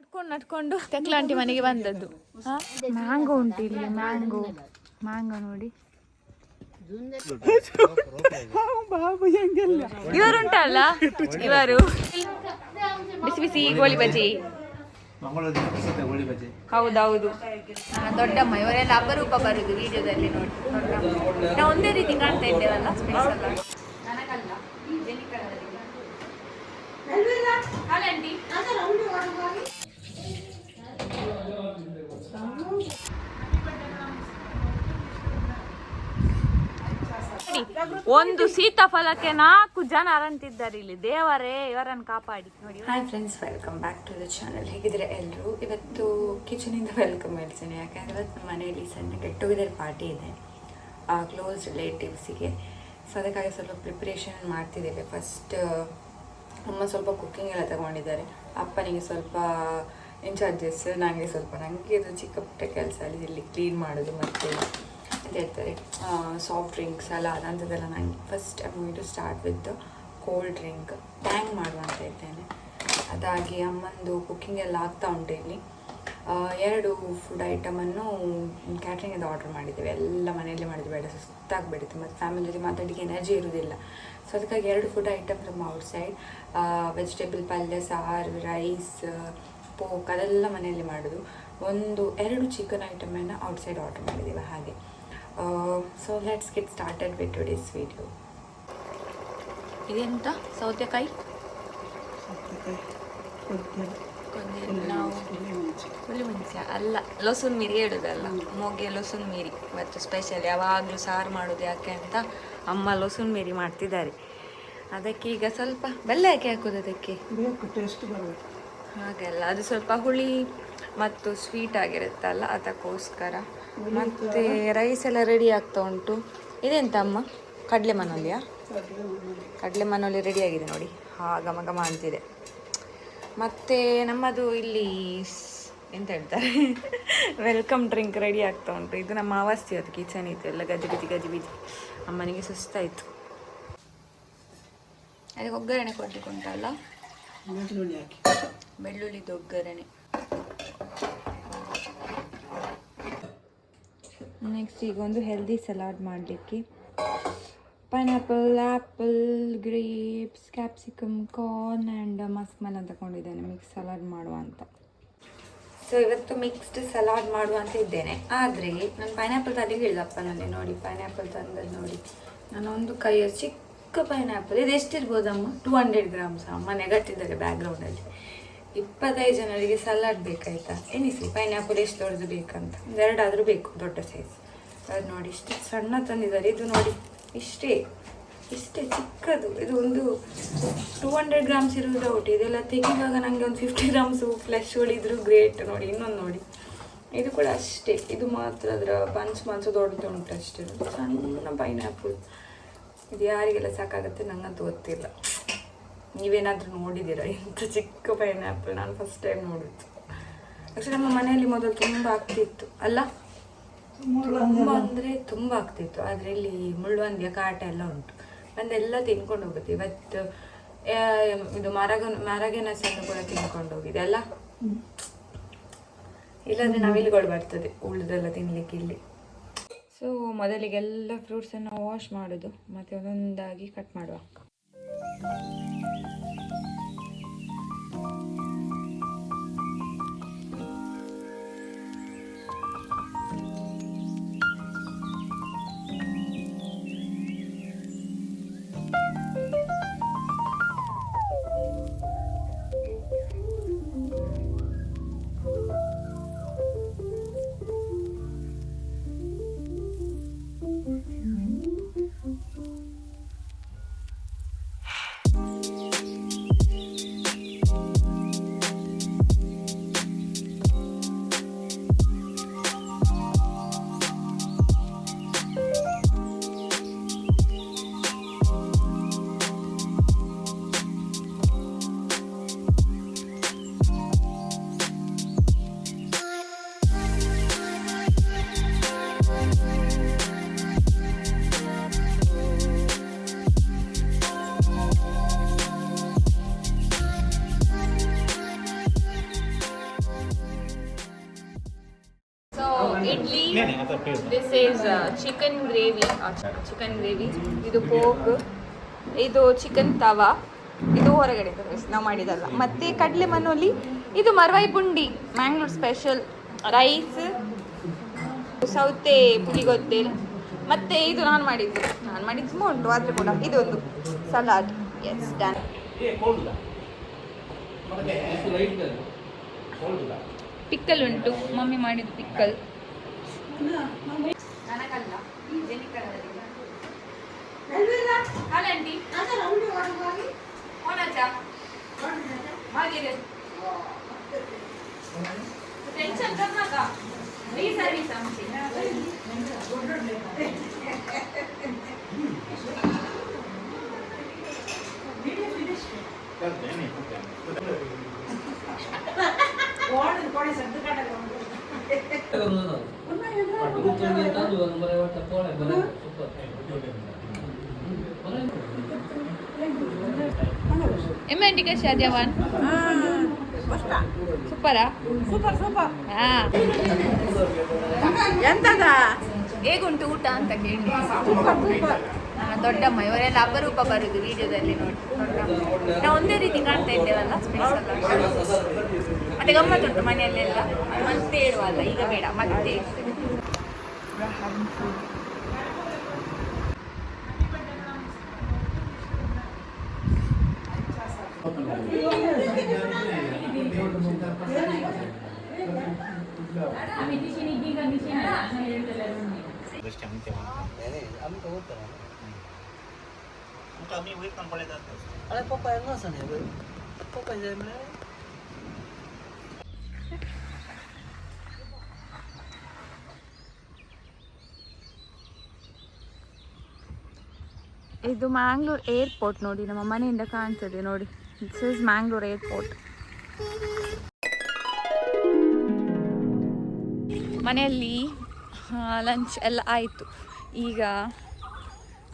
ನಡ್ಕೊಂಡು ನಡ್ಕೊಂಡು. ತೆಕ್ಲಾಂಟಿ ಮನೆಗೆ ಬಂದದ್ದು. ಮ್ಯಾಂಗೋ ಉಂಟು ಇಲ್ಲಿ ಮ್ಯಾಂಗೋ. ಮ್ಯಾಂಗೋ ನೋಡಿ. ಇವರು ಉಂಟಲ್ಲ ಇವರು? ಬಿಸಿ ಬಿಸಿ ಗೋಳಿ ಬಜ್ಜಿ. ಹೌದೌದು. ದೊಡ್ಡಮ್ಮ ಇವರೆಲ್ಲ ಅಪರೂಪ ಬರುದು ವಿಡಿಯೋದಲ್ಲಿ ನೋಡಿ. ನಾವು ಒಂದೇ ರೀತಿ ಕಾಣ್ತಾ ಇದ್ದೇವಲ್ಲ. ನನಗಲ್ಲ, ಈ ಜೆಲ್ಲಿ ಕಲರಲ್ಲಿ. ಅಲ್ಲ ಆಂಟಿ? ನೋಡಿ, ಒಂದು ಸೀತಾಫಲಕ್ಕೆ ನಾಲ್ಕು ಜನ ಅರಂತಿದ್ದಾರೆ ಇಲ್ಲಿ. ದೇವರೇ, ಇವರನ್ನು ಕಾಪಾಡಿ. ನೋಡಿ hi friends welcome back to the channel ಹೇಗಿದ್ರೆ ಎಲ್ಲರೂ ಇವತ್ತು ಕಿಚನಿಂದ ವೆಲ್ಕಮ್ ಹೇಳ್ತೀನಿ ಯಾಕಂದ್ರೆ ಇವತ್ತು ನಮ್ಮ ಮನೆಯಲ್ಲಿ ಸಣ್ಣ ಗೆಟ್ ಟುಗೆದರ್ ಪಾರ್ಟಿ ಇದೆ. ಕ್ಲೋಸ್ ರಿಲೇಟಿವ್ಸಿಗೆ ಸೊ ಅದಕ್ಕಾಗಿ ಸ್ವಲ್ಪ ಪ್ರಿಪ್ರೇಷನ್ ಮಾಡ್ತಿದ್ದೇವೆ. ಫಸ್ಟ್ ಅಮ್ಮ ಸ್ವಲ್ಪ ಕುಕ್ಕಿಂಗ್ ಎಲ್ಲ ತಗೊಂಡಿದ್ದಾರೆ. ಅಪ್ಪನಿಗೆ ಸ್ವಲ್ಪ ಇನ್ಚಾರ್ಜಸ್ ನನಗೆ ಸ್ವಲ್ಪ ನನಗೆ ಇದು ಚಿಕ್ಕ ಪುಟ್ಟ ಕೆಲಸ ಅಲ್ಲಿ ಇಲ್ಲಿ ಕ್ಲೀನ್ ಮಾಡೋದು ಮತ್ತು ಹೇಳ್ತಾರೆ ಸಾಫ್ಟ್ ಡ್ರಿಂಕ್ಸ್ ಎಲ್ಲ ಅದಂಥದ್ದೆಲ್ಲ ನಾನು first I to start with cold drink Tang ಮಾಡುವಂತ ಇದ್ದೇನೆ. ಅದಾಗಿ ಅಮ್ಮಂದು ಕುಕ್ಕಿಂಗ್ ಎಲ್ಲ ಆಗ್ತಾ ಉಂಟು ಇಲ್ಲಿ. ಎರಡು ಫುಡ್ ಐಟಮನ್ನು ಕ್ಯಾಟ್ರಿಂಗಿಂದ ಆರ್ಡರ್ ಮಾಡಿದ್ದೇವೆ. ಎಲ್ಲ ಮನೆಯಲ್ಲೇ ಮಾಡಿದ್ವಿ ಬೇಡ ಸುಸ್ತಾಗಿಬಿಡುತ್ತೆ. ಮತ್ತು ಜೊತೆ ಮಾತಾಡಲಿಕ್ಕೆ ಎನರ್ಜಿ ಇರೋದಿಲ್ಲ ಸೊ ಅದಕ್ಕಾಗಿ ಎರಡು food item from outside vegetable ಪಲ್ಯ ಸಾರು ರೈಸ್ ಪೋಕ್ ಅದೆಲ್ಲ ಮನೆಯಲ್ಲಿ ಮಾಡೋದು. ಒಂದು ಎರಡು ಚಿಕನ್ ಐಟಮನ್ನು ಔಟ್ಸೈಡ್ ಆರ್ಡರ್ ಮಾಡಿದ್ದೇವೆ ಹಾಗೆ. So let's get started with today's video ಇದೆಂತ? ಸೌತೆಕಾಯಿ? ನಾವು ಹುಳಿ ಅಲ್ಲ ಲಸುನ್ ಮೀರಿ ಹೇಳುದಲ್ಲ? ಮೊಗೆ ಲಸುನ್ ಮೀರಿ ಮತ್ತು ಸ್ಪೆಷಲ್ ಯಾವಾಗಲೂ ಸಾರು ಮಾಡೋದು ಯಾಕೆ ಅಂತ ಅಮ್ಮ ಲಸುನ್ ಮೀರಿ ಮಾಡ್ತಿದ್ದಾರೆ. ಅದಕ್ಕೆ ಈಗ ಸ್ವಲ್ಪ ಬೆಲ್ಲ ಯಾಕೆ ಹಾಕೋದು ಅದಕ್ಕೆ? ಹಾಗೆಲ್ಲ ಅದು ಸ್ವಲ್ಪ ಹುಳಿ ಮತ್ತು ಸ್ವೀಟ್ ಆಗಿರುತ್ತಲ್ಲ ಅದಕ್ಕೋಸ್ಕರ. ಮತ್ತೆ ರೈಸ್ ಎಲ್ಲ ರೆಡಿ ಆಗ್ತಾ ಉಂಟು. ಇದೆಂತ ಅಮ್ಮ? ಕಡಲೆ ಮನೋಲಿಯಾ ಕಡಲೆ ಮನೋಲಿ ರೆಡಿ ಆಗಿದೆ ನೋಡಿ. ಹಾ ಘಮ ಘಮ ಅಂತಿದೆ. ಮತ್ತು ನಮ್ಮದು ಇಲ್ಲಿ ಎಂತ ಹೇಳ್ತಾರೆ? ವೆಲ್ಕಮ್ ಡ್ರಿಂಕ್ ರೆಡಿ ಆಗ್ತಾ ಉಂಟು. ಇದು ನಮ್ಮ ಅವಸ್ಥೆ ಅದು ಕಿಚನ್ ಇತ್ತು ಎಲ್ಲ ಗಜಿ ಬಿಜಿ ಗಜಿ ಬಿಜಿ. ಅಮ್ಮನಿಗೆ ಸುಸ್ತಾಯಿತು ಅದಕ್ಕೆ ಒಗ್ಗರಣೆ ಕೊಡ್ಲಿಕ್ಕೆ ಉಂಟಲ್ಲ? ಬೆಳ್ಳುಳ್ಳಿದು ಒಗ್ಗರಣೆ ನೆಕ್ಸ್ಟ್ ಈಗ ಒಂದು ಹೆಲ್ದಿ ಸಲಾಡ್ ಮಾಡಲಿಕ್ಕೆ. Pineapple apple grapes capsicum corn and ಮಸ್ಮಲ ತಗೊಂಡಿದ್ದೇನೆ. ಮಿಕ್ಸ್ ಸಲಾಡ್ ಮಾಡುವ ಅಂತ. ಸೊ ಇವತ್ತು ಮಿಕ್ಸ್ಡ್ ಸಲಾಡ್ ಮಾಡುವಂತ ಇದ್ದೇನೆ. ಆದರೆ, ನಾನು ಪೈನಾಪಲ್ ತಲೆಗೆ ಹೇಳಿದಪ್ಪ ನನಗೆ ನೋಡಿ ಪೈನಾಪಲ್ ತಂದದ್ದು ನೋಡಿ. ನಾನು ಒಂದು ಕೈಯ ಚಿಕ್ಕ ಪೈನಾಪಲ್ ಇದು ಎಷ್ಟಿರ್ಬೋದಮ್ಮ? ಟೂ ಹಂಡ್ರೆಡ್ ಗ್ರಾಮ್ಸ್ ಅಮ್ಮ ನೆಗಟ್ಟಿದ್ದಾರೆ ಬ್ಯಾಕ್ಗ್ರೌಂಡಲ್ಲಿ ಇಪ್ಪತ್ತೈದು ಜನರಿಗೆ ಸಲಾಡ್ ಬೇಕಾಯ್ತಾ? ಎನಿಸಿ ಪೈನಾಪಲ್ ಎಷ್ಟು ದೊಡ್ಡದು ಬೇಕಂತ. ಎರಡಾದರೂ ಬೇಕು, ದೊಡ್ಡ ಸೈಜ್ ಅದು ನೋಡಿ, ಇಷ್ಟು ಸಣ್ಣ ತಂದಿದ್ದಾರೆ. ಇದು ನೋಡಿ, ಇಷ್ಟೇ. ಇಷ್ಟೇ ಚಿಕ್ಕದು. ಇದು ಒಂದು ಟೂ ಹಂಡ್ರೆಡ್ ಗ್ರಾಮ್ಸ್ ಇರುವುದು ಔಟ್ ಇದೆಲ್ಲ ತೆಗಿವಾಗ ನನಗೆ ಒಂದು ಫಿಫ್ಟಿ ಗ್ರಾಮ್ಸು ಫ್ಲೆಶ್ ಹೊಡಿದ್ರು ಗ್ರೇಟ್ ನೋಡಿ, ಇನ್ನೊಂದು ನೋಡಿ. ಇದು ಕೂಡ ಅಷ್ಟೇ. ಇದು ಮಾತ್ರ ಅದರ ಬನ್ಸ್ ಮಾತ್ರ ದೊಡ್ಡದು ಉಂಟು ಅಷ್ಟೇ. ಸಣ್ಣ ಪೈನಾಪಲ್ ಇದು ಯಾರಿಗೆಲ್ಲ ಸಾಕಾಗುತ್ತೆ? ನನಗಂತೂ ಗೊತ್ತಿಲ್ಲ. ನೀವೇನಾದರೂ ನೋಡಿದ್ದೀರಾ? ಇಂಥ ಚಿಕ್ಕ ಪೈನಾಪಲ್ ನಾನು ಫಸ್ಟ್ ಟೈಮ್ ನೋಡಿದ್ದು. ಆ್ಯಕ್ಚುಲಿ ನಮ್ಮ ಮನೆಯಲ್ಲಿ ಮೊದಲು ತುಂಬ ಆಗ್ತಿತ್ತು ಅಲ್ಲ? ತುಂಬ ಅಂದರೆ ತುಂಬ ಆಗ್ತಿತ್ತು ಆದರೆ ಇಲ್ಲಿ ಮುಳ್ಳುವಂದಿಯ ಕಾಟ ಎಲ್ಲ ಉಂಟು. ಬಂದೆಲ್ಲ ತಿನ್ಕೊಂಡು ಹೋಗುತ್ತೆ. ಇವತ್ತು ಇದು ಮರಗ ಮರಗೆನಸನ್ನು ಕೂಡ ತಿನ್ಕೊಂಡು ಹೋಗಿದೆ ಅಲ್ಲ? ಇಲ್ಲಾಂದ್ರೆ ನವಿಲುಗಳು ಬರ್ತದೆ ಉಳಿದೆಲ್ಲ ತಿನ್ಲಿಕ್ಕೆ ಇಲ್ಲಿ. ಸೊ ಮೊದಲಿಗೆಲ್ಲ ಫ್ರೂಟ್ಸನ್ನು ವಾಶ್ ಮಾಡೋದು ಮತ್ತೆ ಒಂದೊಂದಾಗಿ ಕಟ್ ಮಾಡುವ. Idli this is chicken gravy chicken gravy ಇದು ಪೋಕ್ ಇದು ಚಿಕನ್ ತವಾ. ಇದು ಹೊರಗಡೆ ನಾವು ಮಾಡಿದಲ್ಲ ಮತ್ತೆ ಕಡಲೆ ಮನೋಲಿ ಇದು ಮರವಾಯಿ ಪುಂಡಿ ಮ್ಯಾಂಗ್ಳೂರ್ ಸ್ಪೆಷಲ್ ರೈಸ್ ಸೌತೆ ಪುಳಿಗೊದ್ದೆ ಮತ್ತೆ ಇದು ನಾನು ಮಾಡಿದ್ದು. ನಾನು ಮಾಡಿದ್ದು ಸುಮ್ಮ ಉಂಟು ಆದರೆ ಕೂಡ ಇದೊಂದು ಸಲಾಡ್ ಎಸ್ ಡನ್ ಪಿಕ್ಕಲ್ ಉಂಟು. ಮಮ್ಮಿ ಮಾಡಿದ್ದು ಪಿಕ್ಕಲ್ ಟೆನ್ಷನ್ ಕರ್ನಾಕ ಈ ಸರ್ವಿಸ್ ಅಂಶಿ ಕೊಡಿ ಸದ್ದು ಕಾಟಕ ಎಮ್ಮೆ ಆಂಟಿ ಕೈ ಶಾದ್ಯವಾನ್ ಸೂಪರಾ ಸೂಪರ್? ಸೂಪರ್ ಹಾ. ಎಂತದ? ಹೇಗುಂಟು ಊಟ ಅಂತ ಕೇಳಿ. ದೊಡ್ಡಮ್ಮ ಇವರೆಲ್ಲ ಅಪರೂಪ ಬರುದು ವಿಡಿಯೋದಲ್ಲಿ ನೋಡಿ. ನಾವು ಒಂದೇ ರೀತಿ ಕಾಣ್ತಾ ಇದ್ದೇವಲ್ಲ ಸ್ಪೆಷಲ್ ಮತ್ತೆ ಗಮನ ಕೊಟ್ಟು ಮನೆಯಲ್ಲೇ ಇಲ್ಲ ಒಂದು 13 ಈಗ ಬೇಡ, ಮತ್ತೆ. 13 ರಾಹಂ ಫುಲ್ ಅತಿ ಬೆಟ್ಟದರಂ ಐ ಇದು ಮ್ಯಾಂಗ್ಳೂರ್ ಏರ್ಪೋರ್ಟ್ ನೋಡಿ, ನಮ್ಮ ಮನೆಯಿಂದ ಕಾಣ್ತದೆ ನೋಡಿ. ದಿಸ್ ಇಸ್ ಮ್ಯಾಂಗ್ಳೂರ್ ಏರ್ಪೋರ್ಟ್ ಮನೆಯಲ್ಲಿ ಲಂಚ್ ಎಲ್ಲ ಆಯಿತು. ಈಗ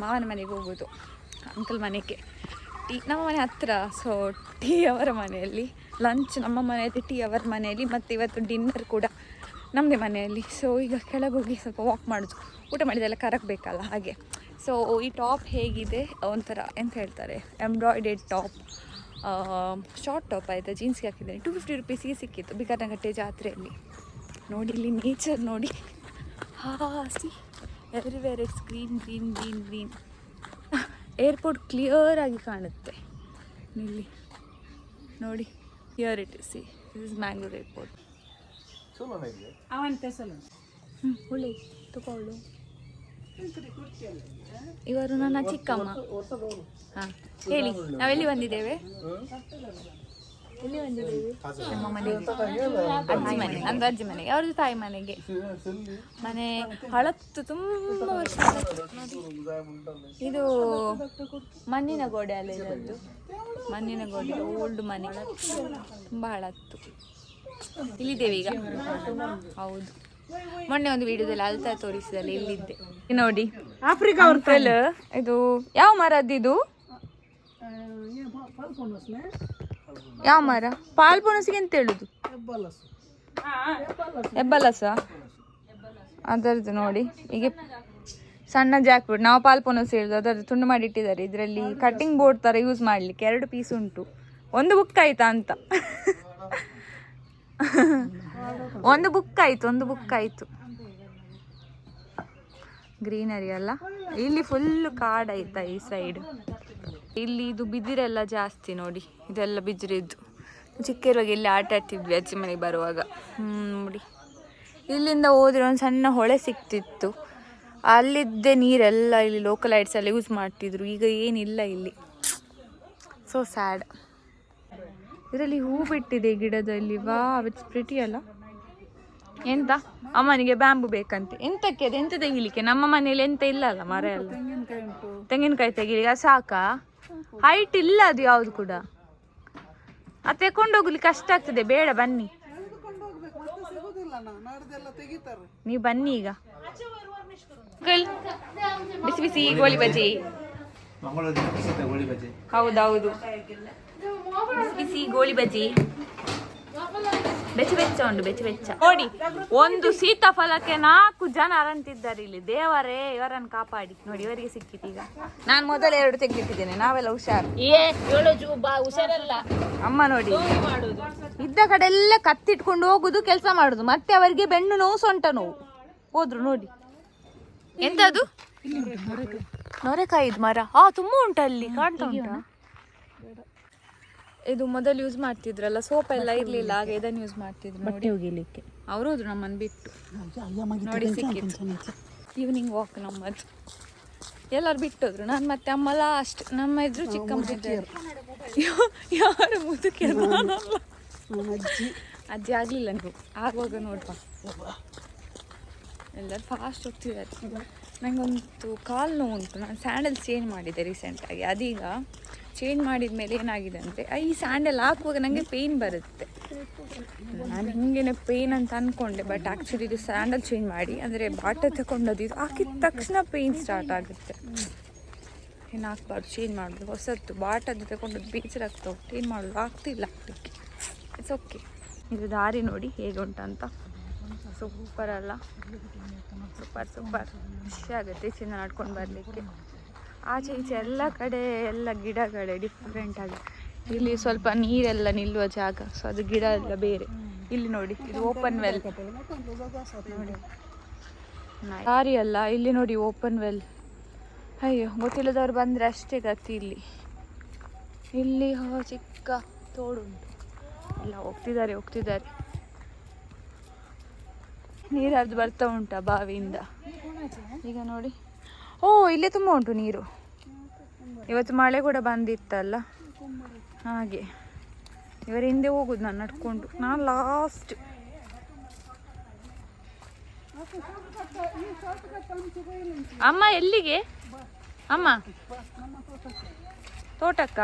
ಮಾವನ ಮನೆಗೆ ಹೋಗೋದು ಅಂಕಲ್ ಮನೆಗೆ. ಟೀ ನಮ್ಮ ಮನೆ ಹತ್ತಿರ ಸೊ ಟೀ ಅವರ ಮನೆಯಲ್ಲಿ ಲಂಚ್ ನಮ್ಮ ಮನೆಯಲ್ಲಿ ಟೀ ಅವರ ಮನೆಯಲ್ಲಿ, ಮತ್ತು ಇವತ್ತು ಡಿನ್ನರ್ ಕೂಡ ನಮ್ಮದೇ ಮನೆಯಲ್ಲಿ. ಸೊ ಈಗ ಕೆಳಗೆ ಹೋಗಿ ಸ್ವಲ್ಪ ವಾಕ್ ಮಾಡೋದು. ಊಟ ಮಾಡಿದೆಲ್ಲ ಕರಗಬೇಕಲ್ಲ, ಹಾಗೆ. ಸೊ ಈ ಟಾಪ್ ಹೇಗಿದೆ ಒಂಥರ ಎಂತ ಹೇಳ್ತಾರೆ? ಎಂಬ್ರಾಯ್ಡೆಡ್ ಟಾಪ್ ಶಾರ್ಟ್ ಟಾಪ್ ಆಯಿತಾ? ಜೀನ್ಸ್ಗೆ ಹಾಕಿದ್ದೇನೆ. ಟು ಫಿಫ್ಟಿ ರುಪೀಸಿಗೆ ಸಿಕ್ಕಿತ್ತು. ಬಿಕಾರ್ನಗಟ್ಟೆ ಜಾತ್ರೆಯಲ್ಲಿ. ನೋಡಿ ಇಲ್ಲಿ ನೇಚರ್ ನೋಡಿ. ಹಾಸಿ everywhere it's green green green green airport clear ಆಗಿ ಕಾಣುತ್ತೆ. ಇಲ್ಲಿ ನೋಡಿ. Here it is see this is Mangalore airport ಅವಂತೆ ಹ್ಞೂ ಹುಳಿ ತಗೊಳ್ಳು. ಇವರು ನನ್ನ ಚಿಕ್ಕಮ್ಮ. ಹಾಂ ಹೇಳಿ ನಾವೆಲ್ಲಿ ಬಂದಿದ್ದೇವೆ? ಎಲ್ಲಿ ಬಂದಿದ್ದೇವೆ? ನಮ್ಮ ಮನೆಗೆ. ಅಜ್ಜಿ ಮನೆ ನಂದು ಅಜ್ಜಿ ಮನೆಗೆ ಅವ್ರದ್ದು ತಾಯಿ ಮನೆಗೆ. ಮನೆ ಹಳತ್ತು ತುಂಬ ವರ್ಷ. ಇದು ಮಣ್ಣಿನ ಗೋಡೆ ಅಲ್ಲ ಇರೋದು. ಮಣ್ಣಿನ ಗೋಡೆ ಓಲ್ಡ್ ಮನೆ. ತುಂಬ ಹಳತ್ತು. ಇಲ್ಲಿದ್ದೇವೆ ಈಗ. ಹೌದು. ಮೊನ್ನೆ ಒಂದು ವಿಡಿಯೋದಲ್ಲಿ ಅಲ್ತಾ ತೋರಿಸಿದಲ್ಲಿ ಇಲ್ಲಿದ್ದೆ ನೋಡಿ. ಆಫ್ರಿಕಾ ಅಂಕಲ್ ಇದು ಯಾವ ಮರದ್ದು ಯಾವ ಮರ? ಪಾಲ್ಪೊನಸಿಗೆ ಎಂತ ಹೇಳುದು. ಎಬ್ಬಲಸ ಅದರದ್ದು ನೋಡಿ. ಈಗ ಸಣ್ಣ ಜಾಕ್ಬಿಟ್ಟು ನಾವು ಪಾಲ್ಪೊನಸ್ ಹೇಳುದು. ಅದರದ್ದು ತುಂಡು ಮಾಡಿ ಇಟ್ಟಿದ್ದಾರೆ ಇದರಲ್ಲಿ ಕಟ್ಟಿಂಗ್ ಬೋರ್ಡ್ ಥರ ಯೂಸ್ ಮಾಡ್ಲಿಕ್ಕೆ ಎರಡು ಪೀಸ್ ಉಂಟು. ಒಂದು ಬುಕ್ ಆಯ್ತಾ ಅಂತ. ಒಂದು ಬುಕ್ ಆಯ್ತು, ಒಂದು ಬುಕ್ ಆಯ್ತು. ಗ್ರೀನರಿ ಅಲ್ಲ? ಇಲ್ಲಿ ಫುಲ್ ಕಾಡ್ ಆಯ್ತಾ ಈ ಸೈಡ್ ಇಲ್ಲಿ ಇದು ಬಿದಿರೆಲ್ಲ ಜಾಸ್ತಿ ನೋಡಿ, ಇದೆಲ್ಲ ಬಿದಿರಿದ್ದು. ಚಿಕ್ಕ ಇರುವಾಗ ಇಲ್ಲಿ ಆಟ ಆಡ್ತಿದ್ವಿ ಅಜ್ಜಿ ಮನೆಗೆ ಬರುವಾಗ. ನೋಡಿ. ಇಲ್ಲಿಂದ ಹೋದ್ರೆ ಒಂದು ಸಣ್ಣ ಹೊಳೆ ಸಿಕ್ತಿತ್ತು. ಅಲ್ಲಿದ್ದೆ ನೀರೆಲ್ಲ ಇಲ್ಲಿ ಲೋಕಲ್ ಲೈಟ್ಸ್ ಎಲ್ಲ ಯೂಸ್ ಮಾಡ್ತಿದ್ರು. ಈಗ ಏನಿಲ್ಲ ಇಲ್ಲಿ. ಸೊ ಸ್ಯಾಡ್ ಇದರಲ್ಲಿ ಹೂ ಬಿಟ್ಟಿದೆ ಗಿಡದಲ್ಲಿ. ವಾ ಇಟ್ಸ್ ಪ್ರಿಟಿ ಅಲ್ಲ? ಎಂತ? ಅಮ್ಮನಿಗೆ ಬ್ಯಾಂಬು ಬೇಕಂತೆ. ಎಂತಕ್ಕೆ ಅದು? ಎಂತ ತೆಗಿಲಿಕ್ಕೆ? ನಮ್ಮ ಮನೆಯಲ್ಲಿ ಎಂತ ಇಲ್ಲ ಅಲ್ಲ ಮರ ಎಲ್ಲ? ತೆಂಗಿನಕಾಯಿ ತೆಗಿಲಿಕ್ಕೆ ಅದು ಸಾಕಾ? ಹೈಟ್ ಇಲ್ಲ ಅದು ಯಾವುದು ಕೂಡ. ಅದು ತೆಕೊಂಡೋಗ್ಲಿಕ್ಕೆ ಕಷ್ಟ ಆಗ್ತದೆ ಬೇಡ ಬನ್ನಿ. ನೀವು ಬನ್ನಿ ಈಗ. ಬಿಸಿ ಬಿಸಿ ಗೋಳಿ ಬಜ್ಜಿ. ಬಜೆ ಹೌದೌದು. ಬಿಸಿ ಬಿಸಿ ಗೋಳಿ ಬಜ್ಜಿ. ಬೆಚ್ಚ ಬೆಚ್ಚ ಉಂಟು ಬೆಚ್ಚ ಬೆಚ್ಚ ನೋಡಿ ಒಂದು ಸೀತಾಫಲಕ್ಕೆ ನಾಲ್ಕು ಜನ ಅರಂತಿದ್ದಾರೆ ಇಲ್ಲಿ. ದೇವರೇ ಇವರನ್ನು ಕಾಪಾಡಿ. ನೋಡಿ ಇವರಿಗೆ ಸಿಕ್ಕಿತ್ತು ಈಗ. ನಾನು ಮೊದಲೇ ಎರಡು ತೆಗೆದಿಟ್ಟಿದ್ದೇನೆ ನಾವೆಲ್ಲ ಹುಷಾರು. ಹುಷಾರಲ್ಲ. ಅಮ್ಮ ನೋಡಿ. ಇದ್ದ ಕಡೆ ಎಲ್ಲ ಕತ್ತಿಟ್ಕೊಂಡು ಹೋಗುದು ಕೆಲಸ ಮಾಡುದು. ಮತ್ತೆ ಅವರಿಗೆ ಬೆನ್ನು ನೋವು ಸೊಂಟ ನೋವು. ಹೋದ್ರು ನೋಡಿ. ಎಂತದು? ನೊರೆಕಾಯಿದ್ ಮರ. ಆ ತುಂಬಾ ಉಂಟು ಅಲ್ಲಿ ಕಾಣ್ತಾ ಉಂಟಾ? ಇದು ಮೊದಲು ಯೂಸ್ ಮಾಡ್ತಿದ್ರಲ್ಲ ಸೋಪ್ ಎಲ್ಲ ಇರ್ಲಿಲ್ಲ ಆಗ ಇದನ್ನ ಯೂಸ್ ಮಾಡ್ತಿದ್ರು ನೋಡಿ. ಒಗಿಲಿಕ್ಕೆ ಅವರು ಹೋದ್ರು ನಮ್ಮನ್ನು ಬಿಟ್ಟು. ನೋಡಿ ಸಿಕ್ಕಿತ್ತು. ಈವ್ನಿಂಗ್ ವಾಕ್ ನಮ್ಮದು. ಎಲ್ಲರೂ ಬಿಟ್ಟೋದ್ರು. ನಾನು ಮತ್ತೆ ಅಮ್ಮ ಲಾಸ್ಟ್ ನಮ್ಮ ಇದ್ರು ಚಿಕ್ಕಮ್ಮ ಯಾರು ಮುದುಕಿ ಅಜ್ಜಿ. ಆಗ್ಲಿಲ್ಲ ನೀವು ಆಗುವಾಗ ನೋಡ್ಬಾ ಎಲ್ಲರೂ ಫಾಸ್ಟ್ ಹೋಗ್ತಿದ್ದಾರೆ. ನನಗೊಂದು ಕಾಲು ನೋವು ಉಂಟು. ನಾನು ಸ್ಯಾಂಡಲ್ ಚೇಂಜ್ ಮಾಡಿದ್ದೆ ರೀಸೆಂಟಾಗಿ ಅದೀಗ ಚೇಂಜ್ ಮಾಡಿದ ಮೇಲೆ ಏನಾಗಿದೆ ಅಂದರೆ ಈ ಸ್ಯಾಂಡಲ್ ಹಾಕುವಾಗ ನನಗೆ ಪೇಯ್ನ್ ಬರುತ್ತೆ. ನಾನು ಹಿಂಗೇನೆ ಪೇಯ್ನ್ ಅಂತ ಅಂದ್ಕೊಂಡೆ ಬಟ್ ಆ್ಯಕ್ಚುಲಿ ಇದು ಸ್ಯಾಂಡಲ್ ಚೇಂಜ್ ಮಾಡಿ, ಅಂದರೆ ಬಾಟ ತಗೊಂಡದ್ದು ಇದು ಹಾಕಿದ ತಕ್ಷಣ ಪೇಯ್ನ್ ಸ್ಟಾರ್ಟ್ ಆಗುತ್ತೆ. ಏನು ಹಾಕ್ಬಾರ್ದು ಚೇಂಜ್ ಮಾಡೋದು ಹೊಸತ್ತು ಬಾಟದ್ದು ತಗೊಂಡದ್ದು ಬೇಜಾರಾಗ್ತಾ ಉಂಟು. ಏನು ಮಾಡೋದು? ಆಗ್ತಿಲ್ಲ ಇಟ್ಸ್ ಓಕೆ ಇದು ದಾರಿ ನೋಡಿ ಹೇಗೆ ಉಂಟಂತ ಸೂಪರ್ ಅಲ್ಲ ಸೂಪರ್ ಸೂಪರ್. ಖುಷಿ ಆಗುತ್ತೆ ಈಚೆಯಿಂದ ನಡ್ಕೊಂಡು ಬರಲಿಕ್ಕೆ. ಆಚೆ ಈಚೆ ಎಲ್ಲ ಕಡೆ ಎಲ್ಲ ಗಿಡಗಳೇ ಡಿಫ್ರೆಂಟ್ ಆಗಿ. ಇಲ್ಲಿ ಸ್ವಲ್ಪ ನೀರೆಲ್ಲ ನಿಲ್ಲುವ ಜಾಗ ಸೊ ಅದು ಗಿಡ ಎಲ್ಲ ಬೇರೆ. ಇಲ್ಲಿ ನೋಡಿ, ಇದು ಓಪನ್ ವೆಲ್ ನೋಡಿ ದಾರಿ ಅಲ್ಲ, ಇಲ್ಲಿ ನೋಡಿ ಓಪನ್ ವೆಲ್ ಅಯ್ಯೋ, ಗೊತ್ತಿಲ್ಲದವ್ರು ಬಂದರೆ ಅಷ್ಟೇ ಗತಿ ಇಲ್ಲಿ. ಇಲ್ಲಿ ಚಿಕ್ಕ ಚಿಕ್ಕ ತೋಡುಂಟು. ಎಲ್ಲ ಹೋಗ್ತಿದ್ದಾರೆ ಹೋಗ್ತಿದ್ದಾರೆ. ನೀರದ್ದು ಬರ್ತಾ ಉಂಟಾ ಬಾವಿಯಿಂದ. ಈಗ ನೋಡಿ. ಓ, ಇಲ್ಲೇ ತುಂಬ ಉಂಟು ನೀರು. ಇವತ್ತು ಮಳೆ ಕೂಡ ಬಂದಿತ್ತಲ್ಲ? ಹಾಗೆ. ಇವರ ಹಿಂದೆ ಹೋಗುದು ನಾನು ನಡ್ಕೊಂಡು. ನಾನು ಲಾಸ್ಟ್ ಅಮ್ಮ, ಎಲ್ಲಿಗೆ? ಅಮ್ಮ. ತೋಟಕ್ಕ?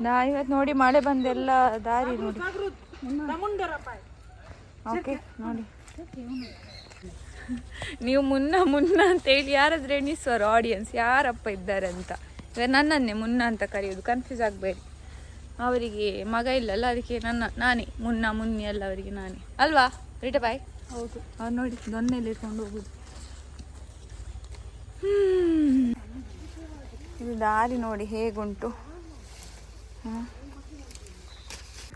ನಾ ಇವತ್ತು ನೋಡಿ ಮಳೆ ಬಂದೆಲ್ಲ ದಾರಿ ನೋಡಿ. ಓಕೆ ನೋಡಿ. ನೀವು ಮುನ್ನ ಮುನ್ನ ಅಂತ ಹೇಳಿ ಯಾರಾದ್ರೂ ಎಣಿಸೋರು ಆಡಿಯನ್ಸ್ ಯಾರಪ್ಪ ಇದ್ದಾರೆ ಅಂತ. ಇವಾಗ ನನ್ನನ್ನೇ ಮುನ್ನ ಅಂತ ಕರೆಯೋದು ಕನ್ಫ್ಯೂಸ್ ಆಗಬೇಡಿ. ಅವರಿಗೆ ಮಗ ಇಲ್ಲಲ್ಲ ಅದಕ್ಕೆ ನನ್ನ ನಾನೇ ಮುನ್ನ ಮುನ್ನಿ ಎಲ್ಲ ಅವರಿಗೆ ನಾನೇ. ಅಲ್ವಾ? ರೀಟ ಬಾಯ್ ಹೌದು. ಅವ್ರು ನೋಡಿ ದೊನ್ನೆಯಲ್ಲಿ ಇಟ್ಕೊಂಡು ಹೋಗುದು. ಹ್ಮ್. ಇದು ದಾರಿ ನೋಡಿ ಹೇಗುಂಟು.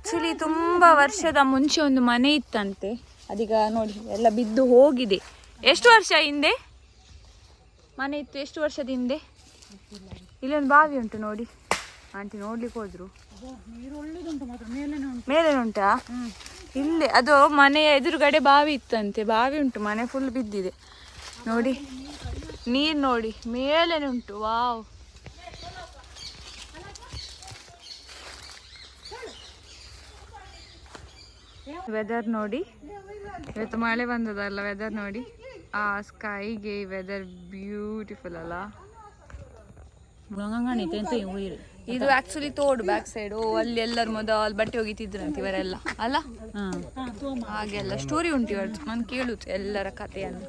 ಆ್ಯಕ್ಚುಲಿ ತುಂಬ ವರ್ಷದ ಮುಂಚೆ ಒಂದು ಮನೆ ಇತ್ತಂತೆ. ಅದೀಗ ನೋಡಿ, ಎಲ್ಲ ಬಿದ್ದು ಹೋಗಿದೆ. ಎಷ್ಟು ವರ್ಷ ಹಿಂದೆ? ಮನೆ ಇತ್ತು ಎಷ್ಟು ವರ್ಷದ ಹಿಂದೆ? ಇಲ್ಲೊಂದು ಬಾವಿ ಉಂಟು ನೋಡಿ. ಆಂಟಿ ನೋಡ್ಲಿಕ್ಕೆ ಹೋದ್ರು. ಮೇಲೆ ಉಂಟಾ? ಇಲ್ಲೇ, ಅದು ಮನೆಯ ಎದುರುಗಡೆ ಬಾವಿ ಇತ್ತಂತೆ. ಬಾವಿ ಉಂಟು, ಮನೆ ಫುಲ್ ಬಿದ್ದಿದೆ. ನೋಡಿ, ನೀರು ನೋಡಿ ಮೇಲೆ ಉಂಟು, ವಾವ್. ವೆದರ್ ನೋಡಿ. ಇವತ್ತು ಮಳೆ ಬಂದದಲ್ಲ ವೆದರ್ ನೋಡಿ. ಆ ಸ್ಕೈಗೆ ವೆದರ್ ಬ್ಯೂಟಿಫುಲ್ ಅಲ್ಲ. ಅಂತ ಇದು ಆಕ್ಚುಲಿ ತೋಡು ಬ್ಯಾಕ್ ಸೈಡ್ ಓ ಅಲ್ಲಿ ಎಲ್ಲರ ಮೊದಲು ಬಟ್ಟೆ ಒಗಿತಿದ್ರಂತ ಇವರೆಲ್ಲ. ಅಲ್ಲ? ಹಾಗೆಲ್ಲ ಸ್ಟೋರಿ ಉಂಟು ಇವತ್ತು. ನಾನು ಕೇಳುತ್ತೆ ಎಲ್ಲರ ಕಥೆಯನ್ನು.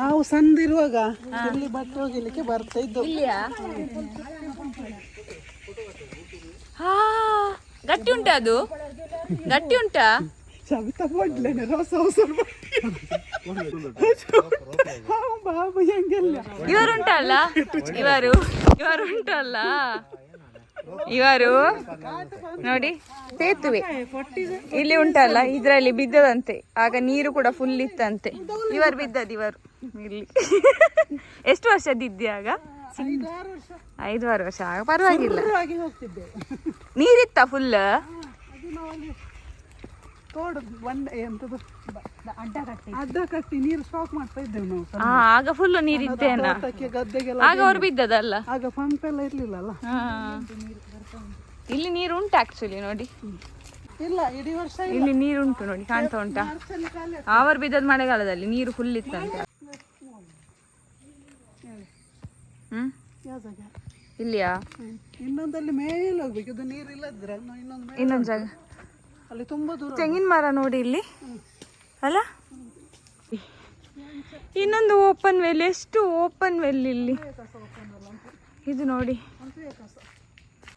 ನಾವು ಸಂದಿರುವಾಗ ಇಲ್ಲಿ ಬಟ್ಟೆ ಒಗಿಲಿಕ್ಕೆ ಬರ್ತಾ ಇದ್ದು ಇಲ್ಲಿಯಾ? ಹಾ ಗಟ್ಟಿ ಉಂಟಾ ಅದು? ಗಟ್ಟಿ ಉಂಟಾ? ಸವಿತಾ ಬಡ್ಲೇನೆ ರಸ ಹೊಸ ಬಾಬು ಹೆಂಗೆಲ್ಲ ಇವರು ಉಂಟಲ್ಲ ಇವರು ಇವರು ಉಂಟಲ್ಲ ಇವರು ನೋಡಿ ಸೇತುವೆ ಇಲ್ಲಿ ಉಂಟಲ್ಲ ಇದರಲ್ಲಿ ಬಿದ್ದದಂತೆ. ಆಗ ನೀರು ಕೂಡ ಫುಲ್ ಇತ್ತಂತೆ. ಇವರು ಬಿದ್ದದ್ದು ಇವರು. ಇಲ್ಲಿ. ಎಷ್ಟು ವರ್ಷದಿದ್ದೆ ಆಗ? ಐದಾರು ವರ್ಷ. ಆಗ ಪರವಾಗಿಲ್ಲ. ನೀರಿತ್ತ ಫುಲ್ ತೋಡು ಬಂಡೆ ಎಂತದು? ಅಡ್ಡ ಕಟ್ಟಿ. ಅಡ್ಡ ಕಟ್ಟಿ ನೀರು ಸ್ಟಾಕ್ ಮಾಡ್ತಾ ಇದ್ದೇವೆ ನಾವು ಆಗ ಫುಲ್ ನೀರಿತ್ತೇನ? ತೋಟಕ್ಕೆ ಗದ್ದೆಗೆಲ್ಲ ಆಗ ಅವ್ರು ಬಿದ್ದದಲ್ಲ? ಆಗ ಪಂಪ್ ಎಲ್ಲ ಇರ್ಲಿಲ್ಲಲ್ಲ? ಅಲ್ಲ ಇಲ್ಲಿ ನೀರು ಉಂಟು ಆಕ್ಚುಲಿ ನೋಡಿ. ಇಲ್ಲ ಇಡೀ ವರ್ಷ ಇಲ್ಲಿ. ನೀರು ಉಂಟು ನೋಡಿ ಕಾಣ್ತಾ ಉಂಟಾ? ಮಾರ್ಚಲ್ಲಿ ಖಾಲಿ ಅವರು ಬಿದ್ದದ ಮಳೆಗಾಲದಲ್ಲಿ ನೀರು ಫುಲ್ ಇತ್ತಂತೆ. ಹ್ಮ್? ಇಲ್ಲಿಯಾ? ಹ್ಮ್. ಇನ್ನೊಂದಲ್ಲಿ ಮೇಲೆ ಹೋಗ್ಬೇಕು ಇದು ನೀರು ಇಲ್ಲದ್ರೆ ಇನ್ನೊಂದು ಇನ್ನೊಂದು ಜಾಗ. ಅಲ್ಲಿ ತುಂಬಾ ದೂರ ತೆಂಗಿನ ಮರ ನೋಡಿ ಇಲ್ಲಿ. ಅಲ್ಲ? ಇನ್ನೊಂದು ಓಪನ್ ವೆಲ್ ಎಷ್ಟು ಓಪನ್ ವೆಲ್ ಇಲ್ಲಿ? ಇದು ನೋಡಿ.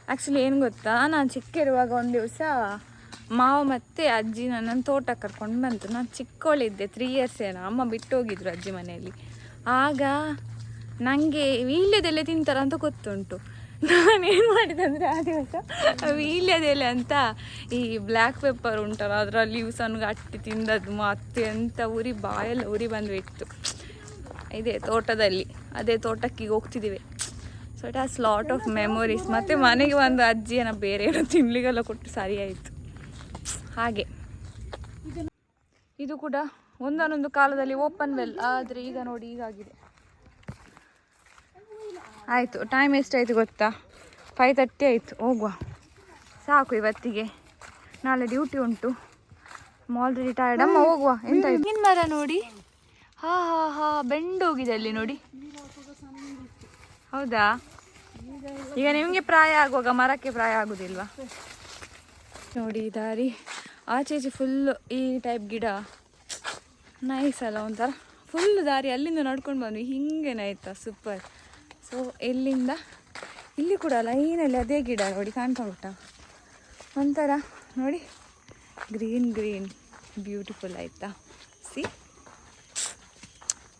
ಆ್ಯಕ್ಚುಲಿ ಏನು ಗೊತ್ತಾ? ನಾನು ಚಿಕ್ಕ ಇರುವಾಗ ಒಂದು ದಿವಸ ಮಾವ ಮತ್ತು ಅಜ್ಜಿ ನನ್ನನ್ನು ತೋಟಕ್ಕೆ ಕರ್ಕೊಂಡು ಬಂತು. ನಾನು ಚಿಕ್ಕವಳಿದ್ದೆ ತ್ರೀ ಇಯರ್ಸ್ ಏನೋ. ಅಮ್ಮ ಬಿಟ್ಟು ಹೋಗಿದ್ರು ಅಜ್ಜಿ ಮನೆಯಲ್ಲಿ. ಆಗ ನನಗೆ ವೀಳ್ಯದೆಲೆ ತಿಂತಾರ ಅಂತ ಗೊತ್ತುಂಟು. ನಾನೇನು ಮಾಡಿದೆ ಅಂದರೆ ಆ ದಿವಸ ವೀಳ್ಯದೆಲೆ ಅಂತ ಈ ಬ್ಲ್ಯಾಕ್ ಪೆಪ್ಪರ್ ಉಂಟಲ್ಲ, ಅದರಲ್ಲಿ ಸಣ್ಣ ಅಟ್ಟಿ ತಿಂದದ್ದು ಮತ್ತೆ ಎಂತ ಉರಿ, ಬಾಯಲ್ಲಿ ಉರಿ ಬಂದುಬಿಟ್ಟು ಇದೆ ತೋಟದಲ್ಲಿ, ಅದೇ ತೋಟಕ್ಕೆ ಈಗ ಹೋಗ್ತಿದ್ದೀವಿ so it has lot of memories ಮತ್ತು ಮನೆಗೆ ಒಂದು ಅಜ್ಜಿಯನ್ನ ಬೇರೆ ಏನೋ ತಿನ್ಲಿಗೆಲ್ಲ ಕೊಟ್ಟು ಸರಿಯಾಯಿತು. ಹಾಗೆ. ಇದು ಕೂಡ ಒಂದೊಂದೊಂದು ಕಾಲದಲ್ಲಿ ಓಪನ್ ವೆಲ್ ಆದರೆ ಈಗ ನೋಡಿ ಹೀಗಾಗಿದೆ ಆಯಿತು ಟೈಮ್ ಎಷ್ಟಾಯಿತು ಗೊತ್ತಾ? ಫೈವ್ ತರ್ಟಿ ಆಯಿತು, ಹೋಗುವ. ಸಾಕು ಇವತ್ತಿಗೆ. ನಾಳೆ ಡ್ಯೂಟಿ ಉಂಟು. ಆಲ್ರೆಡಿ ಟಯರ್ಡ್ ಅಮ್ಮ, ಹೋಗುವ. ಎಂತ ಮರ ನೋಡಿ. ಹಾ ಹಾ ಹಾ ಬೆಂಡೋಗಿದೆ ಅಲ್ಲಿ ನೋಡಿ. ಹೌದಾ? ಈಗ ನಿಮಗೆ ಪ್ರಾಯ ಆಗುವಾಗ, ಮರಕ್ಕೆ ಪ್ರಾಯ ಆಗುದಿಲ್ವಾ? ನೋಡಿ ದಾರಿ. ಆಚೆ ಈಚೆ ಫುಲ್ ಈ ಟೈಪ್ ಗಿಡ. ನೈಸ್ ಅಲ್ಲ ಒಂಥರ. ಫುಲ್ ದಾರಿ ಅಲ್ಲಿಂದ ನಡ್ಕೊಂಡು ಬಂದ್ವಿ. ಹಿಂಗೆ ಆಯ್ತಾ? ಸೂಪರ್ ಸೊ ಇಲ್ಲಿಂದ ಇಲ್ಲಿ ಕೂಡ ಲೈನಲ್ಲಿ ಅದೇ ಗಿಡ ನೋಡಿ ಕಾಣ್ಕೊಂಡ್ಬಿಟ್ಟ. ಒಂಥರ ನೋಡಿ, ಗ್ರೀನ್ ಗ್ರೀನ್, ಬ್ಯೂಟಿಫುಲ್ ಆಯಿತಾ? ಸಿ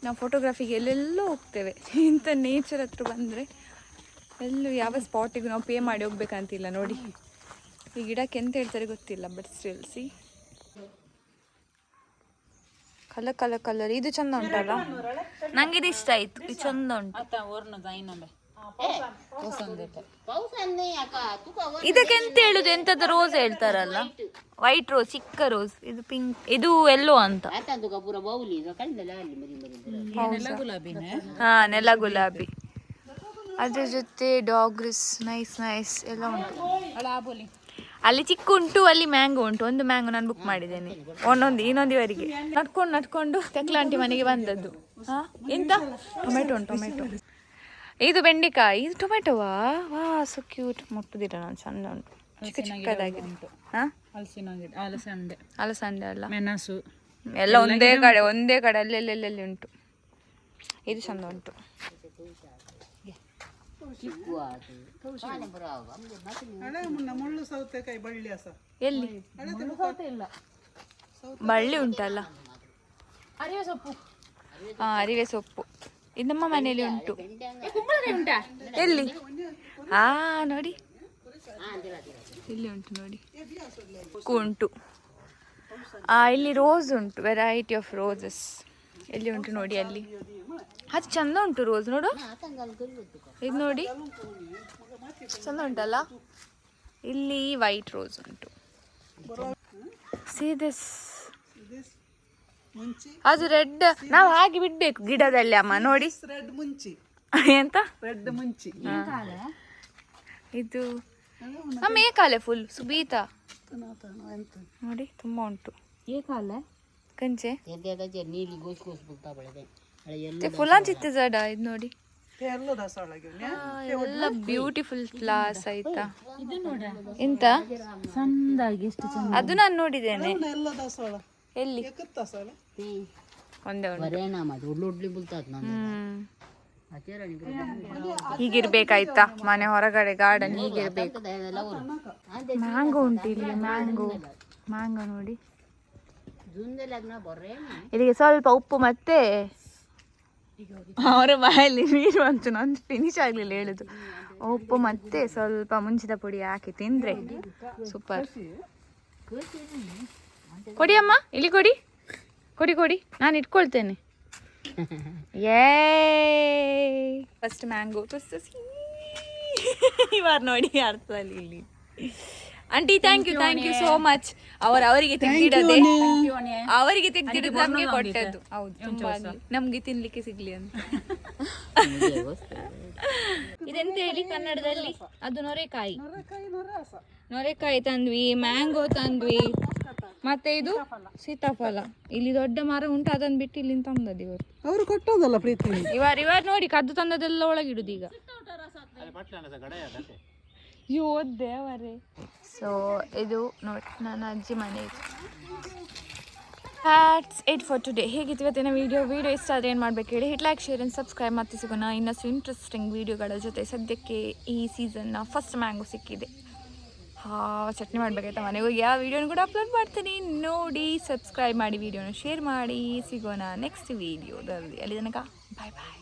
ನಾವು ಫೋಟೋಗ್ರಫಿಗೆ ಎಲ್ಲೆಲ್ಲೋ ಹೋಗ್ತೇವೆ. ಇಂಥ ನೇಚರ್ ಹತ್ರ ಬಂದರೆ ಎಲ್ಲೂ ಯಾವ ಸ್ಪಾಟಿಗೂ ನಾವು ಪೇ ಮಾಡಿ ಹೋಗ್ಬೇಕಂತಿಲ್ಲ ನೋಡಿ. ಈ ಗಿಡಕ್ಕೆ ಎಂತ ಹೇಳ್ತಾರೆ ಗೊತ್ತಿಲ್ಲ but still see colour colour colour. ಇದು ಚಂದ ಉಂಟಲ್ಲ? ನಂಗೆ ಇದು ಇಷ್ಟ ಆಯ್ತು. ಇದು ಚಂದ ಉಂಟು. ಇದಕ್ಕೆ ಎಂತ ಹೇಳುದು? ಎಂತದ ರೋಸ್ ಹೇಳ್ತಾರಲ್ಲ? ವೈಟ್ ರೋಸ್ ಚಿಕ್ಕ ರೋಸ್ ಇದು ಪಿಂಕ್ ಇದು ಎಲ್ಲೋ ಅಂತ. ಹಾ ನೆಲ ಗುಲಾಬಿ. ಅದ್ರ ಜೊತೆ ಡಾಗ್ರಿಸ್ ನೈಸ್ ನೈಸ್ ಎಲ್ಲ ಉಂಟು. ಅಲ್ಲಿ ಚಿಕ್ಕ ಉಂಟು ಅಲ್ಲಿ ಮ್ಯಾಂಗೋ ಉಂಟು. ಒಂದು ಮ್ಯಾಂಗೋ ನಾನು ಬುಕ್ ಮಾಡಿದ್ದೇನೆ. ಒಂದೊಂದು ಇನ್ನೊಂದು ಇವರಿಗೆ ನಡ್ಕೊಂಡು. ನಡ್ಕೊಂಡು ತೆಕ್ಲಾಂಟಿ ಮನೆಗೆ ಬಂದದ್ದು. ಹಾ? ಎಂತ? ಟೊಮೆಟೊ ಉಂಟು ಟೊಮೆಟೊ ಇದು ಬೆಂಡೆಕಾಯಿ. ಇದು ಟೊಮೆಟೊವಾ ವಾ? ಸೊ ಕ್ಯೂಟ್ ಮುಟ್ಟುದಿಲ್ಲ ನಾನು ಚಂದ ಉಂಟು. ಚಿಕ್ಕ ಚಿಕ್ಕದಾಗಿ ಅಲಸಂದೆ ಅಲಸಂದೆ ಅಲ್ಲ? ಮೆಣಸು. ಎಲ್ಲ ಒಂದೇ ಕಡೆ ಒಂದೇ ಕಡೆ ಅಲ್ಲೆಲ್ಲೆಲ್ಲಿ ಉಂಟು. ಇದು ಚಂದ ಉಂಟು. ಹಳೆ ಮುನ್ನ ಮುಳ್ಳು ಸೌತೆಕಾಯಿ ಬಳ್ಳಿ ಹಸ ಎಲ್ಲಿ? ಬಳ್ಳಿ ಉಂಟಲ್ಲ? ಅರಿವೆ ಸೊಪ್ಪು. ಹಾ ಅರಿವೆ ಸೊಪ್ಪು. ಇದು ನಮ್ಮ ಮನೆಯಲ್ಲಿ ಉಂಟು. ಎಲ್ಲಿ? ಹಾ ನೋಡಿ. ಇಲ್ಲಿ ಉಂಟು ನೋಡಿ. ಉಂಟು. ಇಲ್ಲಿ ರೋಸ್ ಉಂಟು ವೆರೈಟಿ ಆಫ್ ರೋಸಸ್ ಎಲ್ಲಿ ಉಂಟು ನೋಡಿ ಅಲ್ಲಿ. ಅದು ಚಂದ ಉಂಟು ರೋಸ್ ನೋಡು. ಇದು ನೋಡಿ. ಚಂದ ಉಂಟಲ್ಲ? ಇಲ್ಲಿ ವೈಟ್ ರೋಸ್ ಉಂಟು. ಸೀ ದಿಸ್ ಮುಂಚಿ ಅದು ರೆಡ್ ನಾವು ಹಾಗೆ ಬಿಡ್ಬೇಕು ಗಿಡದಲ್ಲಿ ಅಮ್ಮ, ನೋಡಿ. ರೆಡ್ ಮುಂಚಿ ಎಂತ? ರೆಡ್ ಮುಂಚಿ ಇದು ನಮ್ಮ ಏಕಾಲೆ ಫುಲ್ ಸುಬೀತಾ. ನೋಡಿ, ತುಂಬಾ ಉಂಟು. ಏಕಾಲ? ಕಂಚೆ? ನೀಲಿ ಗೋಸ್ ಗೋಸ್ ಬಿಡ್ತಾ ಬೆಳೆದೆ ಫುಲ್ ಚಿತ್ತ ಜಡ ಇದು ನೋಡಿ. ಎಲ್ಲ ಬ್ಯೂಟಿಫುಲ್ ಫ್ಲಾಸ್ ಆಯ್ತಾ? ಎಂತ ಚಂದಾಗಿ ಎಷ್ಟು ಚಂದ. ಅದು ನಾನು ನೋಡಿದ್ದೇನೆ. ಎಲ್ಲ ಒಂದೇ ಹೀಗಿರ್ಬೇಕಾಯ್ತಾ? ಮನೆ ಹೊರಗಡೆ ಗಾರ್ಡನ್ ಹೀಗಿರ್ಬೇಕು ಮ್ಯಾಂಗೋ ಉಂಟು ಇಲ್ಲಿ ಮ್ಯಾಂಗೋ ಮ್ಯಾಂಗೋ ನೋಡಿ. ಇಲ್ಲಿಗೆ ಸ್ವಲ್ಪ ಉಪ್ಪು ಮತ್ತೆ ಅವರ ಬಾಯಲ್ಲಿ ನೀರು ಬಂತು ನಂದು ಫಿನಿಶ್ ಆಗಲಿಲ್ಲ ಹೇಳುದು. ಉಪ್ಪು ಮತ್ತೆ ಸ್ವಲ್ಪ ಮುಂಚಿದ ಪುಡಿ ಹಾಕಿ ತಿಂದ್ರೆ ಸೂಪರ್. ಕೊಡಿ ಅಮ್ಮ ಇಲ್ಲಿ ಕೊಡಿ. ಕೊಡಿ ಕೊಡಿ. ನಾನು ಇಟ್ಕೊಳ್ತೇನೆ. ಏ ಫಸ್ಟ್ ಮ್ಯಾಂಗೋ ಇವಾರ ನೋಡಿ ಅರ್ಥದಲ್ಲಿ ಇಲ್ಲಿ. Aunty thank you thank you so much ಅವರ ಅವರಿಗೆ ತೆಗ್ದಿಡದೆ ಅವರಿಗೆ ತೆಗ್ದಿಡದೆ ನಮಗೆ ಕೊಟ್ಟದ್ದು. ಹೌದು ತುಂಬಾ. ನಮ್ಗೆ ತಿನ್ಲಿಕ್ಕೆ ಸಿಗ್ಲಿ ಅಂತ. ಇದೆಂತ ಹೇಳಿ ಕನ್ನಡದಲ್ಲಿ? ಅದು ನೊರೆಕಾಯಿ. ನೊರೆಕಾಯಿ ತಂದ್ವಿ ಮ್ಯಾಂಗೋ ತಂದ್ವಿ. ಮತ್ತೆ ಇದು? ಸೀತಾಫಲ. ಇಲ್ಲಿ ದೊಡ್ಡ ಮರ ಉಂಟು ಅದನ್ನ ಬಿಟ್ಟು ಇಲ್ಲಿ ತಂದದ್ದು ಇವರು. ಅವರು ಕೊಟ್ಟೋದಲ್ಲ ಪ್ರೀತಿ ಇವರು ಇವರು ನೋಡಿ ಕದ್ದು ತಂದದೆಲ್ಲ ಒಳಗಿಡುದು ಈಗ. ಅಯ್ಯೋ ದೇವರೇ. ಸೊ ಇದು ನೋಡಿ ನನ್ನ ಅಜ್ಜಿ ಮನೆ ಇದು. ಹ್ಯಾಟ್ಸ್ ಏಟ್ ಫಾರ್ ಟುಡೇ ಹೇಗಿತ್ತು ಇವತ್ತಿನ ವೀಡಿಯೋ ವೀಡಿಯೋ ಇಷ್ಟ ಆದರೆ ಏನು ಮಾಡಬೇಕು ಹೇಳಿ? Hit like share and subscribe ಮತ್ತೆ ಸಿಗೋಣ ಇನ್ನಷ್ಟು ಇಂಟ್ರೆಸ್ಟಿಂಗ್ ವೀಡಿಯೋಗಳ ಜೊತೆ. ಸದ್ಯಕ್ಕೆ ಈ ಸೀಸನ್ನ ಫಸ್ಟ್ ಮ್ಯಾಂಗೋ ಸಿಕ್ಕಿದೆ. ಹಾ ಚಟ್ನಿ ಮಾಡಬೇಕಾಯ್ತಾ ಮನೆಗೆ ಹೋಗಿ? ಆ ವೀಡಿಯೋನ ಕೂಡ ಅಪ್ಲೋಡ್ ಮಾಡ್ತೀನಿ. ನೋಡಿ ಸಬ್ಸ್ಕ್ರೈಬ್ ಮಾಡಿ ವೀಡಿಯೋನ ಶೇರ್ ಮಾಡಿ. ಸಿಗೋಣ ನೆಕ್ಸ್ಟ್ ವಿಡಿಯೋದಲ್ಲಿ ಅಲ್ಲಿ ತನಕ ಬಾಯ್ ಬಾಯ್